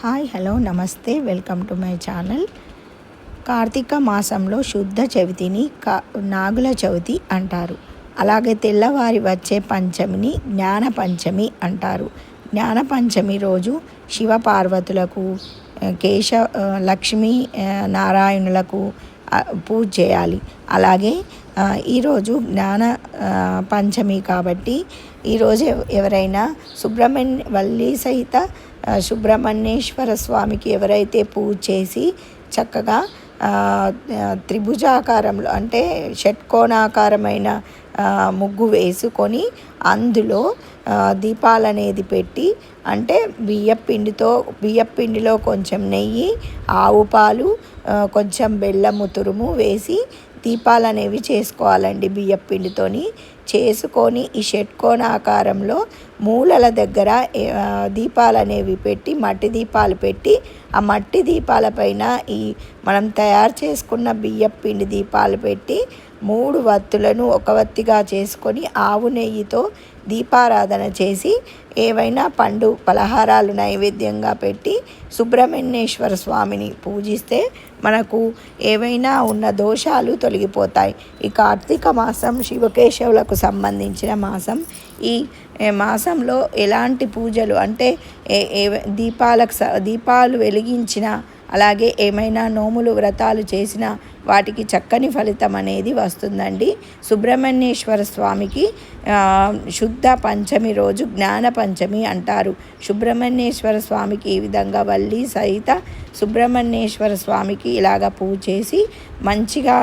Hi hello నమస్తే welcome to my channel. Karthika మాసంలో శుద్ధ చవితిని కా నాగుల చవితి అంటారు. అలాగే తెల్లవారి వచ్చే పంచమిని జ్ఞాన పంచమి అంటారు. జ్ఞాన పంచమి రోజు శివ పార్వతులకు కేశ లక్ష్మీ నారాయణులకు పూజ చేయాలి. అలాగే ఈరోజు జ్ఞాన పంచమి కాబట్టి ఈరోజు ఎవరైనా సుబ్రహ్మణ్య వల్లి సహిత సుబ్రహ్మణ్యేశ్వర స్వామికి ఎవరైతే పూజ చేసి చక్కగా త్రిభుజాకారంలో అంటే షట్కోణాకారమైన ముగ్గు వేసుకొని అందులో దీపాలనేది పెట్టి అంటే బియ్యపిండితో బియ్యపిండిలో కొంచెం నెయ్యి ఆవు పాలు కొంచెం బెల్లము తురుము వేసి దీపాలు అనేవి చేసుకోవాలండి బియ్యం పిండితోని. చేసుకొని ఈ షట్కోణ ఆకారంలో మూలల దగ్గర దీపాలు అనేవి పెట్టి మట్టి దీపాలు పెట్టి ఆ మట్టి దీపాలపైన ఈ మనం తయారు చేసుకున్న బియ్యం పిండి దీపాలు పెట్టి మూడు వత్తులను ఒక వత్తిగా చేసుకొని ఆవు నెయ్యితో దీపారాధన చేసి ఏవైనా పండు పలహారాలు నైవేద్యంగా పెట్టి సుబ్రహ్మణ్యేశ్వర స్వామిని పూజిస్తే మనకు ఏవైనా ఉన్న దోషాలు తొలగిపోతాయి. ఈ కార్తీక మాసం శివకేశవులకు సంబంధించిన మాసం. ఈ మాసంలో ఎలాంటి పూజలు అంటే దీపాలకు దీపాలు వెలిగించిన అలాగే ఏమైనా నోములు వ్రతాలు చేసినా వాటికి చక్కని ఫలితం అనేది వస్తుందండి. సుబ్రహ్మణ్యేశ్వర స్వామికి శుద్ధ పంచమి రోజు జ్ఞాన పంచమి అంటారు. సుబ్రహ్మణ్యేశ్వర స్వామికి ఈ విధంగా వల్లి సహిత సుబ్రహ్మణ్యేశ్వర స్వామికి ఇలాగ పూజ చేసి మంచిగా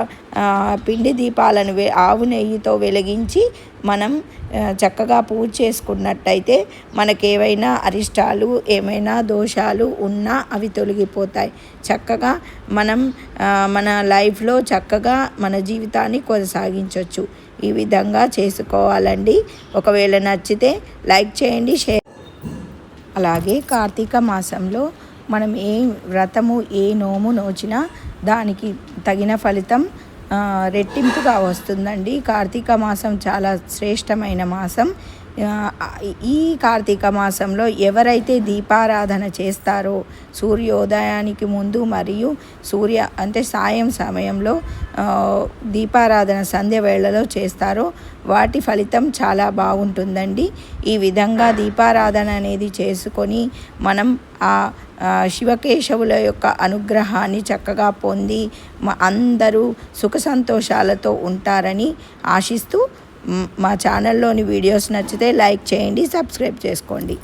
పిండి దీపాలను ఆవు నెయ్యితో వెలిగించి మనం చక్కగా పూజ చేసుకున్నట్టయితే మనకేవైనా అరిష్టాలు ఏమైనా దోషాలు ఉన్నా అవి తొలగిపోతాయి. చక్కగా మనం మన లైఫ్లో చక్కగా మన జీవితాన్ని కొనసాగించవచ్చు ఈ విధంగా చేసుకోవాలండి. ఒకవేళ నచ్చితే లైక్ చేయండి షేర్ అలాగే కార్తీక మాసంలో మనం ఏ వ్రతము ఏ నోము నోచినా దానికి తగిన ఫలితం రెట్టింపుగా వస్తుందండి. కార్తీక మాసం చాలా శ్రేష్టమైన మాసం. ఈ కార్తీక మాసంలో ఎవరైతే దీపారాధన చేస్తారో సూర్యోదయానికి ముందు మరియు సూర్య అంటే సాయం సమయంలో దీపారాధన సంధ్య వేళలో చేస్తారో వాటి ఫలితం చాలా బాగుంటుందండి. ఈ విధంగా దీపారాధన అనేది చేసుకొని మనం ఆ శివకేశవుల యొక్క అనుగ్రహాన్ని చక్కగా పొంది అందరూ సుఖ సంతోషాలతో ఉంటారని ఆశిస్తూ మా ఛానల్లోని వీడియోస్ నచ్చితే లైక్ చేయండి సబ్స్క్రైబ్ చేసుకోండి.